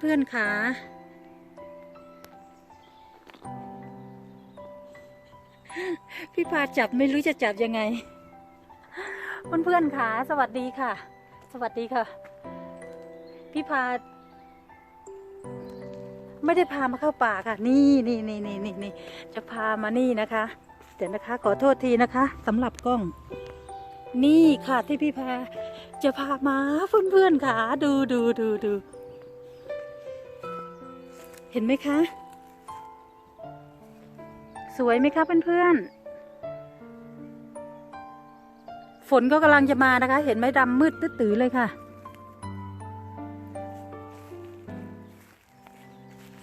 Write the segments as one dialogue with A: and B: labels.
A: เพื่อนๆค่ะพี่พาจับไม่รู้จะจับยังไง เพื่อนๆค่ะ สวัสดีค่ะ สวัสดีค่ะ พี่พา ไม่ได้พามาเข้าป่าค่ะ นี่นี่นี่นี่นี่นี่จะพามานี่นะคะ เดี๋ยวนะคะ ขอโทษทีนะคะสำหรับกล้อง นี่ค่ะที่พี่พา จะพามาเพื่อนๆค่ะ ดูดูดูดู เห็นไหมคะ สวยไหมคะเพื่อนๆ ฝนก็กำลังจะมานะคะ เห็นไหมดำมืดตื้อๆเลยค่ะ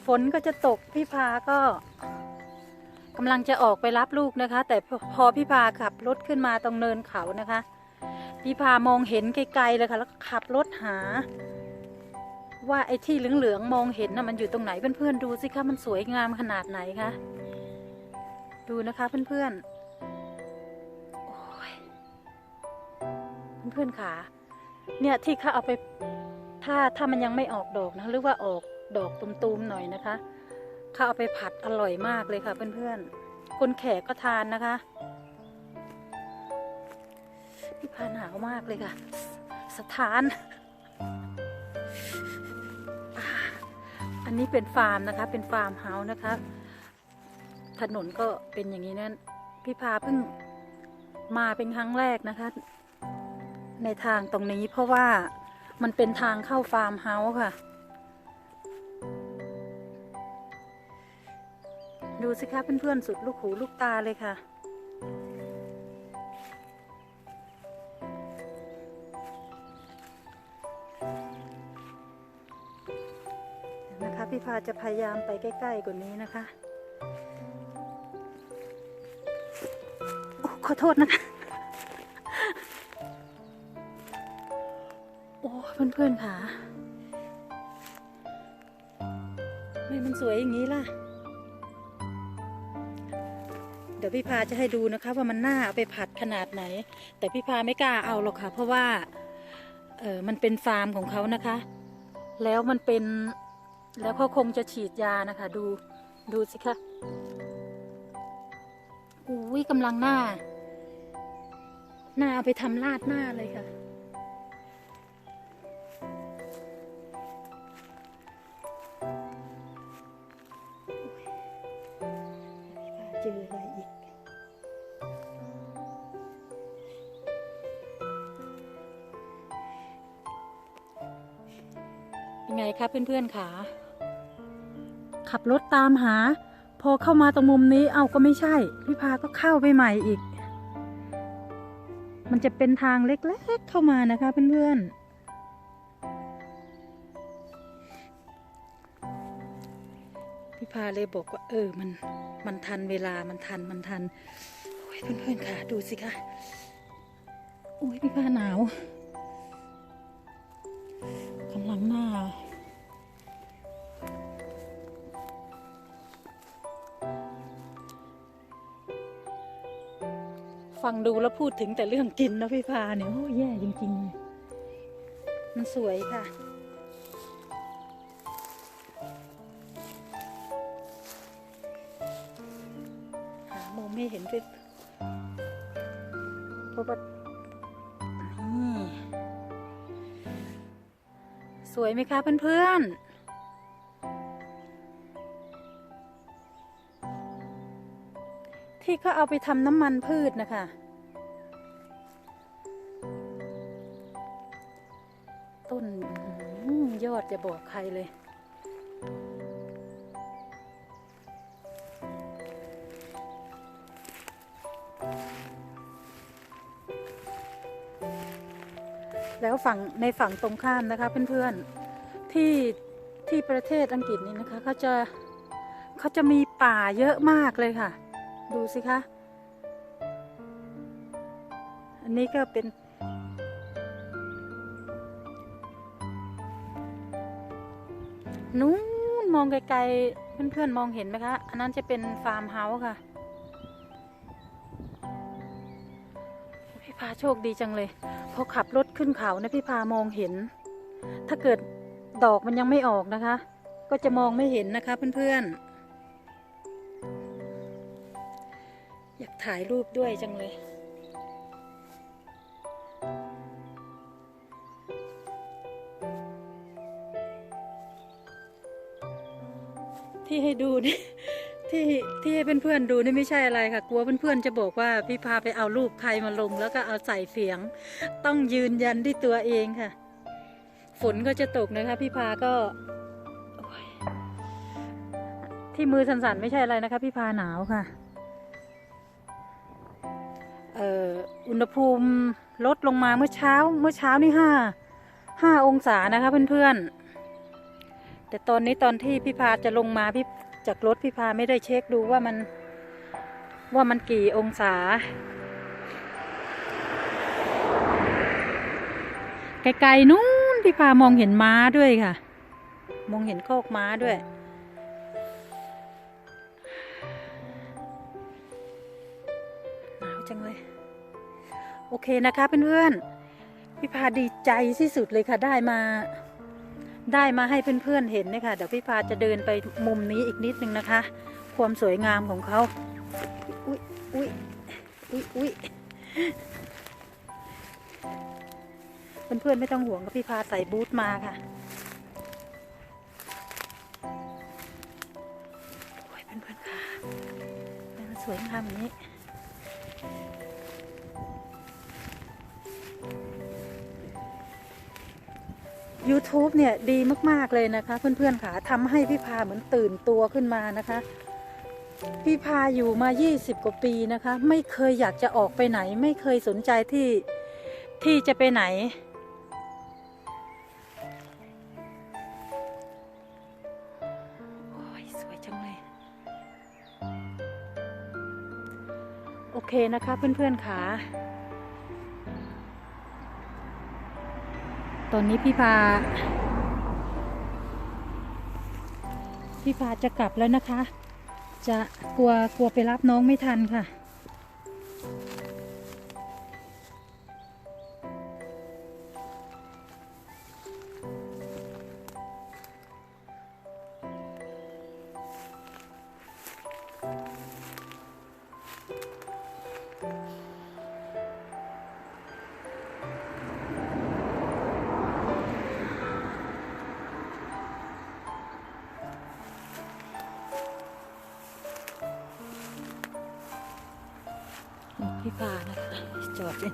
A: ฝนก็จะตกพี่พาก็กำลังจะออกไปรับลูกนะคะ แต่พอพอพี่พาขับรถขึ้นมาตรงเนินเขานะคะ พี่พามองเห็นไกลๆเลยค่ะ แล้วก็ขับรถหา ว่าไอ้ที่เหลืองๆมองเห็นน่ะมันอยู่ตรงไหนเพื่อนๆดูสิคะมันสวยงามขนาดไหนคะดูนะคะเพื่อนๆโอ้ยเพื่อนๆค่ะเนี่ยที่เขาเอาไปถ้าถ้ามันยังไม่ออกดอกนะหรือว่าออกดอกตุมๆหน่อยนะคะเขาเอาไปผัดอร่อยมากเลยค่ะเพื่อนๆคนแขกก็ทานนะคะพี่พานหนาวมากเลยค่ะ สถาน อันนี้เป็นฟาร์มนะคะ เป็นฟาร์มเฮาส์นะคะ ถนนก็เป็นอย่างนี้นั่นพี่พาเพิ่งมาเป็นครั้งแรกนะคะ ในทางตรงนี้เพราะว่ามันเป็นทางเข้าฟาร์มเฮาส์ค่ะ ดูสิคะเพื่อนๆสุดลูกหูลูกตาเลยค่ะ พี่พาจะพยายามไปใกล้ๆกว่านี้นะคะโอ้ขอโทษนะคะ โอ้เพื่อนๆค่ะทำไม่มันสวยอย่างนี้ล่ะ เดี๋ยวพี่พาจะให้ดูนะคะว่ามันน่าเอาไปผัดขนาดไหน แต่พี่พาไม่กล้าเอาหรอกค่ะ เพราะว่า เออมันเป็นฟาร์มของเขานะคะ แล้วมันเป็น แล้วเขาคงจะฉีดยานะคะ ดูดูสิคะอุ้ยกำลังหน้า หน้าเอาไปทำลาดหน้าเลยค่ะ เจออะไรอีกยังไงคะเพื่อนๆค่ะ ขับรถตามหา พอเข้ามาตรงมุมนี้เอาก็ไม่ใช่พี่พาก็เข้าไปใหม่อีก มันจะเป็นทางเล็กๆเข้ามานะคะเพื่อนๆพี่พาเลยบอกว่า เออ มัน มันทันเวลา มันทัน มันทัน โอ้ยเพื่อนๆค่ะ ดูสิคะ โอ้ยพี่พาหนาวกำลังหน้า ฟังดูแล้วพูดถึงแต่เรื่องกินนะพี่พาเนี่ยโอ้แย่จริงๆเลยมันสวยค่ะ หามุมไม่เห็นด้วยเพราะว่านี่สวยไหมคะเพื่อนๆ ที่เขาเอาไปทำน้ำมันพืชนะคะ ต้นยอดจะบอกใครเลย แล้วฝั่งในฝั่งตรงข้ามนะคะเพื่อนๆที่ที่ประเทศอังกฤษนี่นะคะเขาจะเขาจะมีป่าเยอะมากเลยค่ะ ดูสิคะ อันนี้ก็เป็น นู้นมองไกลๆ เพื่อนๆ มองเห็นไหมคะ อันนั้นจะเป็นฟาร์มเฮาส์ค่ะ พี่พาโชคดีจังเลย พอขับรถขึ้นเขานะพี่พามองเห็น ถ้าเกิดดอกมันยังไม่ออกนะคะ ก็จะมองไม่เห็นนะคะเพื่อนๆ อยากถ่ายรูปด้วยจังเลย ที่ให้ดูนี่ที่ที่ให้เพื่อนๆดูนี่ไม่ใช่อะไรค่ะ กลัวเพื่อนๆจะบอกว่าพี่พาไปเอารูปใครมาลง แล้วก็เอาใส่เสียง ต้องยืนยันที่ตัวเองค่ะ ฝนก็จะตกนะคะ พี่พาก็ที่มือสั่นๆไม่ใช่อะไรนะคะ พี่พาหนาวค่ะ อุณหภูมิลดลงมาเมื่อเช้า เมื่อเช้านี่ห้าห้าองศานะคะเพื่อนๆ แต่ตอนนี้ตอนที่พี่พาจะลงมาพี่จากรถพี่พาไม่ได้เช็คดูว่ามันว่ามันกี่องศา ไกลๆนู้นพี่พามองเห็นม้าด้วยค่ะ มองเห็นโคกม้าด้วยหนาวจังเลย โอเคนะคะเพื่อนๆพี่พาดีใจที่สุดเลยค่ะได้มา ได้มาให้เพื่อนๆเห็นเนยคะเดี๋ยวพี่พาจะเดินไปมุมนี้อีกนิดนึงนะคะ ความสวยงามของเขาอุ้ยอุ้ยอุ้ยอุ้ยเพื่อนๆไม่ต้องห่วงกับพี่พาใส่บูทมาค่ะโอ้ยเพื่อนๆค่ะมันสวยงามอย่างนี้ YouTube เนี่ยดีมากๆเลยนะคะ เพื่อนๆค่ะทำให้พี่พาเหมือนตื่นตัวขึ้นมานะคะ พี่พาอยู่มา 20 กว่าปีนะคะ ไม่เคยอยากจะออกไปไหน ไม่เคยสนใจที่ที่จะไปไหน โอ้ยสวยจังเลย โอเคนะคะเพื่อนๆค่ะ ตอนนี้พี่พา พี่พาจะกลับแล้วนะคะ จะกลัวกลัวไปรับน้องไม่ทันค่ะ พี่พานะคะจอดเลย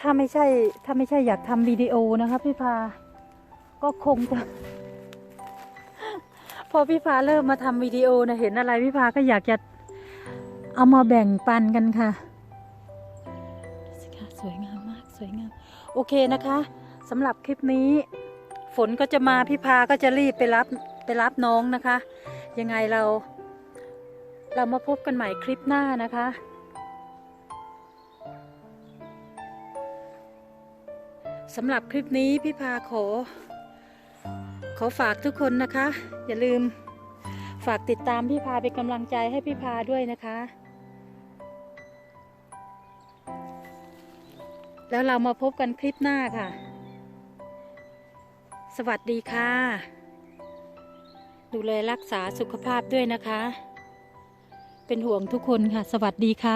A: ถ้าไม่ใช่ถ้าไม่ใช่อยากทำวิดีโอนะคะพี่พา ก็คงจะ พอพี่พาเริ่มมาทำวิดีโอนะเห็นอะไรพี่พาก็อยากจะเอามาแบ่งปันกันค่ะสิคะสวยงามมากสวยงาม โอเคนะคะสำหรับคลิปนี้ ฝนก็จะมาพี่พาก็จะรีบไปรับไปรับน้องนะคะ ยังไงเรา เรามาพบกันใหม่คลิปหน้านะคะสำหรับคลิปนี้พี่พาขอ ขอฝากทุกคนนะคะ อย่าลืมฝากติดตามพี่พาเป็นกำลังใจให้พี่พาด้วยนะคะ แล้วเรามาพบกันคลิปหน้าค่ะ สวัสดีค่ะ ดูแลรักษาสุขภาพด้วยนะคะ เป็นห่วงทุกคนค่ะ สวัสดีค่ะ